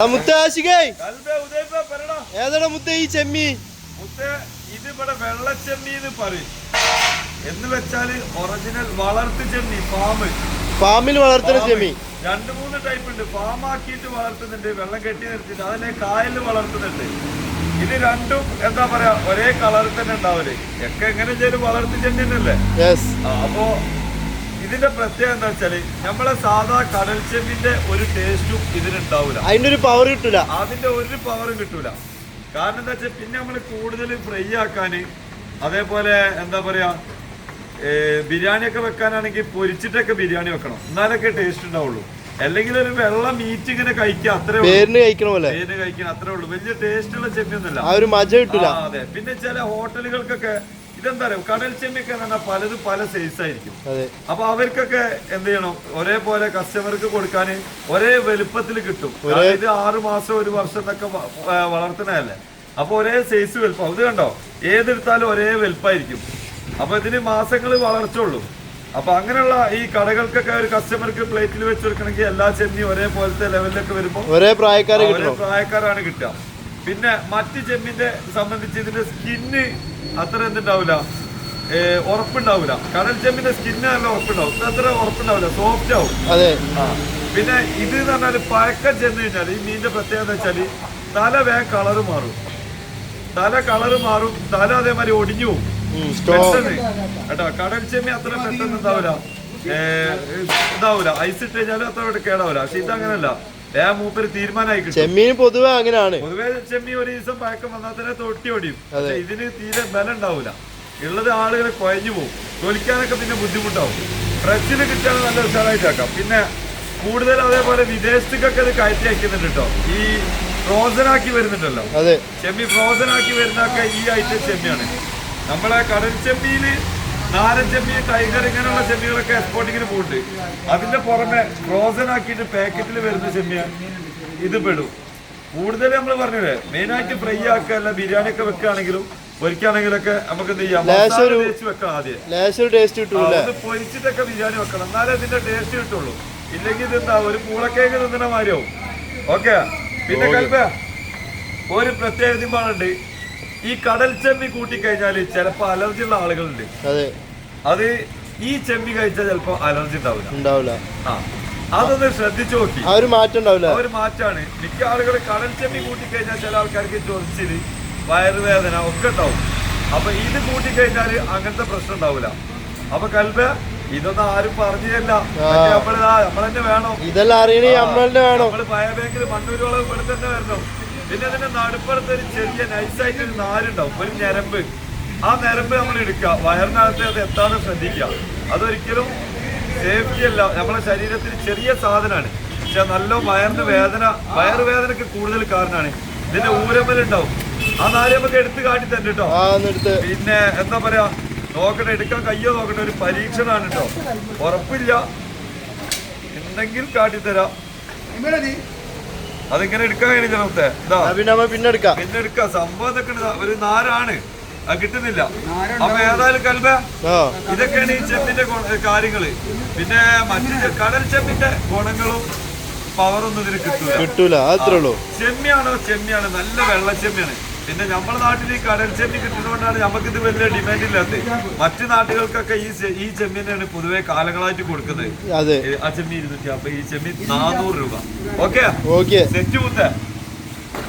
മുത്ത ആശികേ ഏതാണ് മുത്ത ഈ ചെമ്മി? മുത്തേ, ഇത് ഇവിടെ വെള്ളച്ചെമ്മി എന്ന് പറയും. എന്ന് വെച്ചാൽ ഒറിജിനൽ വളർത്തു ചെമ്മി ഫാമ് ഫാമിൽ വളർത്തുന്ന ചെമ്മി. രണ്ട് മൂന്ന് ടൈപ്പ് ഉണ്ട്. ഫാം ആക്കിയിട്ട് വളർത്തുന്നുണ്ട് വെള്ളം കെട്ടി നിർത്തിയിട്ട്. അതിനെ കായലിൽ വളർത്തുന്നുണ്ട്. ഇത് രണ്ടും എന്താ പറയാ ഒരേ കളറിൽ തന്നെ ഉണ്ടാവില്ലേ ഒക്കെ എങ്ങനെ ചെയ്ത് വളർത്തു ചെമ്മി തന്നെയല്ലേ അപ്പോ ഇതിന്റെ പ്രത്യേകത എന്താ വെച്ചാൽ നമ്മളെ സാധാ കടൽ ചെമ്പിന്റെ ഒരു ടേസ്റ്റും ഇതിനുണ്ടാവില്ല അതിന്റെ ഒരു പവർ കിട്ടൂല. അതിന്റെ ഒരു പവറും കിട്ടൂല. കാരണം എന്താ വെച്ചാൽ പിന്നെ നമ്മൾ കൂടുതൽ ഫ്രൈ ആക്കാന് അതേപോലെ എന്താ പറയാ ബിരിയാണി ഒക്കെ വെക്കാനാണെങ്കിൽ പൊരിച്ചിട്ടൊക്കെ ബിരിയാണി വെക്കണം. എന്നാലൊക്കെ ടേസ്റ്റ് ഉണ്ടാവുള്ളൂ. അല്ലെങ്കിൽ ഒരു വെള്ള മീറ്റ് ഇങ്ങനെ കഴിക്കുക അത്രേ പേരിന് കഴിക്കണ പോലെ. പേരിന് കഴിക്കണം അത്രേ ഉള്ളൂ. വലിയ ടേസ്റ്റ് ഉള്ള ചെമ്മിയൊന്നുമില്ല ആ ഒരു മജ കിട്ടില്ല അതെ. പിന്നെ ചില ഹോട്ടലുകൾക്കൊക്കെ ഇതെന്താ പറയുക കടൽ ചെമ്മൊക്കെ പറഞ്ഞാൽ പലതും പല സൈസ് ആയിരിക്കും. അപ്പൊ അവർക്കൊക്കെ എന്ത് ചെയ്യണം? ഒരേപോലെ കസ്റ്റമർക്ക് കൊടുക്കാൻ ഒരേ വലുപ്പത്തിൽ കിട്ടും. അതായത് ഇത് ആറു മാസം ഒരു വർഷം എന്നൊക്കെ വ- വ- അപ്പൊ ഒരേ സൈസ് വലുപ്പം. അത് കണ്ടോ? ഏതെടുത്താലും ഒരേ വലുപ്പമായിരിക്കും അപ്പൊ ഇതിന് മാസങ്ങൾ വളർച്ചുള്ളൂ അപ്പൊ അങ്ങനെയുള്ള ഈ കടകൾക്കൊക്കെ ഒരു കസ്റ്റമർക്ക് പ്ലേറ്റിൽ വെച്ച് കൊടുക്കണമെങ്കിൽ എല്ലാ ചെമ്മി ഒരേപോലത്തെ ലെവലിലൊക്കെ വരുമ്പോൾ ഒരേ പ്രായക്കാരാണ് കിട്ടുക. പിന്നെ മറ്റ് ചെമ്മിന്റെ സംബന്ധിച്ച് ഇതിന്റെ സ്കിന്ന് അത്ര എന്തുണ്ടാവില്ല ഉറപ്പുണ്ടാവില്ല കടൽ ചെമ്പിന്റെ സ്കിന്ന് നല്ല ഉറപ്പുണ്ടാവും. ഇത് അത്ര ഉറപ്പുണ്ടാവില്ല സോഫ്റ്റ് ആവും. അതെ. പിന്നെ ഇത് എന്ന് പറഞ്ഞാൽ പഴക്കം ചെന്ന് കഴിഞ്ഞാൽ ഈ മീനിന്റെ പ്രത്യേകത വെച്ചാൽ തല വേഗം കളറ് മാറും. തല കളറ് മാറും. തല അതേമാതിരി ഒടിഞ്ഞു പോകും. പെട്ടെന്ന്. കേട്ടോ കടൽ ചെമ്മി അത്ര പെട്ടെന്ന് ഉണ്ടാവില്ല ഇതാവൂല. ഐസ് ഇട്ട് കഴിഞ്ഞാലും അത്ര കേടാവൂല. പക്ഷെ ഇത് അങ്ങനല്ല. വേഗം മൂപ്പര് തീരുമാനമായി കിട്ടും. ചെമ്മീന് പൊതുവെ അങ്ങനെയാണ് പൊതുവെ ചെമ്മീൻ ഒരു ദിവസം പഴക്കം വന്നാൽ തന്നെ തൊട്ടി ഓടിയും പക്ഷെ ഇതിന് തീരെ ബലം ഉണ്ടാവില്ല ഉള്ളത് ആളുകൾ കുഴഞ്ഞു പോകും. തൊലിക്കാനൊക്കെ പിന്നെ ബുദ്ധിമുട്ടാവും. ഫ്രഷിന് കിട്ടാൻ നല്ല ഉഷാറായിട്ടാക്കാം പിന്നെ കൂടുതൽ അതേപോലെ വിദേശത്തേക്കൊക്കെ ഇത് കയറ്റി അയക്കുന്നുണ്ട് കേട്ടോ. ഈ ഫ്രോസൺ ആക്കി വരുന്നുണ്ടല്ലോ. അതെ. ചെമ്മി ഫ്രോസൺ ആക്കി വരുന്നൊക്കെ ഈ ഐറ്റം ചെമ്മിയാണ് നമ്മളെ കടൽ ചെമ്മിയിൽ നാരൻ ചെമ്മി ടൈഗർ ഇങ്ങനെയുള്ള ചെമ്മികളൊക്കെ എക്സ്പോർട്ടിങ്ങിന് പോകുന്നുണ്ട് അതിന്റെ പുറമെ ഫ്രോസൺ ആക്കിയിട്ട് പാക്കറ്റിൽ വരുന്ന ചെമ്മിയ ഇത് പെടും. കൂടുതൽ നമ്മൾ പറഞ്ഞില്ലേ മെയിൻ ആയിട്ട് ഫ്രൈ ആക്കുകയല്ല ബിരിയാണി ഒക്കെ വെക്കുകയാണെങ്കിലും പൊരിക്കുകയാണെങ്കിലൊക്കെ നമുക്ക് എന്ത് ചെയ്യാം? വെക്കാം ആദ്യം. ടേസ്റ്റ് പൊരിച്ചിട്ടൊക്കെ ബിരിയാണി വെക്കണം. എന്നാലേ ഇതിന്റെ ടേസ്റ്റ് കിട്ടുള്ളൂ. ഇല്ലെങ്കിൽ ഇതെന്താ ഒരു പൂളക്കേക്ക് തിന്നണ മാതിരിയാവും ഓക്കെ? പിന്നെ കൽപ്പ ഒരു പ്രത്യേക പാടുണ്ട് ഈ കടൽ ചെമ്മി കൂട്ടിക്കഴിഞ്ഞാൽ ചിലപ്പോ അലർജി ഉള്ള ആളുകളുണ്ട്. അതെ. അത് ഈ ചെമ്മി കഴിച്ചാൽ ചിലപ്പോ അലർജി ഉണ്ടാവില്ല. ഉണ്ടാവില്ല. ആ അതൊന്ന് ശ്രദ്ധിച്ചു നോക്കി. ആ ഒരു മാറ്റം ഉണ്ടാവില്ല. ഒരു മാറ്റാണ്. മിക്ക ആളുകൾ കടൽ ചെമ്മി കൂട്ടിക്കഴിഞ്ഞാൽ ചില ആൾക്കാർക്ക് ചൊറിച്ചിൽ വയറുവേദന ഒക്കെ ഉണ്ടാവും. അപ്പൊ ഇത് കൂട്ടിക്കഴിഞ്ഞാൽ അങ്ങനത്തെ പ്രശ്നം ഉണ്ടാവില്ല. അപ്പൊ കൽബ ഇതൊന്നും ആരും പറഞ്ഞില്ല. നമ്മൾ നമ്മളെന്നെ വേണം. ഇതെല്ലാം അറിയണേ നമ്മളെ വേണം. നമ്മൾ പയ ബാങ്കിൽ മണ്ണൂരോളം ഇവിടെ തന്നെ വരണം. പിന്നെ അതിന്റെ നടുപ്പുറത്ത് ഒരു ചെറിയ നൈസായിട്ട് ഒരു നാരുണ്ടാവും. ഒരു ഞരമ്പ്. ആ ഞരമ്പ് നമ്മൾ എടുക്കുക. വയറിനകത്ത് അത് എത്താതെ ശ്രദ്ധിക്കുക. അതൊരിക്കലും സേഫ്റ്റി അല്ല. നമ്മളെ ശരീരത്തിൽ ചെറിയ സാധനമാണ്. പക്ഷെ നല്ല വയറിന് വേദന വയറുവേദനക്ക് കൂടുതൽ കാരണമാണ്. ഇതിന്റെ ഊരമ്പലുണ്ടാവും ആ നാല് നമുക്ക് എടുത്ത് കാട്ടി തന്നെ കേട്ടോ പിന്നെ എന്താ പറയാ? നോക്കട്ടെ എടുക്കാൻ കയ്യോ നോക്കട്ടെ ഒരു പരീക്ഷണമാണ് കേട്ടോ ഉറപ്പില്ല. ഉണ്ടെങ്കിൽ കാട്ടിത്തരാം. അതിങ്ങനെ എടുക്കാൻ കഴിഞ്ഞ നമുക്ക് ഇതാ. പിന്നെ പിന്നെ എടുക്കാം. പിന്നെ എടുക്കാം. സംഭവം ഇതൊക്കെ ഒരു നാരാണ്. അത് കിട്ടുന്നില്ല. അപ്പൊ ഏതായാലും കൽബ. ആ. ഇതൊക്കെയാണ് ഈ ചെമ്പിന്റെ ഗുണ- കാര്യങ്ങൾ. പിന്നെ മറ്റു കടൽ ചെമ്പിന്റെ ഗുണങ്ങളും പവറൊന്നും ഇതിന് കിട്ടൂല. കിട്ടൂല. അത്രേ ഉള്ളൂ. ചെമ്മിയാണോ? ചെമ്മിയാണ്. നല്ല വെള്ള ചെമ്മിയാണ്. പിന്നെ നമ്മുടെ നാട്ടിൽ ഈ കടൽ ചെമ്മി കിട്ടുന്നതുകൊണ്ടാണ് നമുക്കിത് വലിയ ഡിമാൻഡ് ഇല്ലാത്തത്. മറ്റു നാട്ടുകൾക്കൊക്കെ ഈ ഈ ചെമ്മീനാണ് പൊതുവെ കാലങ്ങളായിട്ട് കൊടുക്കുന്നത്. ആ ചെമ്മി ഇരുന്നൂറ്റി അപ്പൊ ഈ ചെമ്മീൻ നാനൂറ് രൂപ. ഓക്കെ ഓക്കെ സെറ്റ് മുത്തേ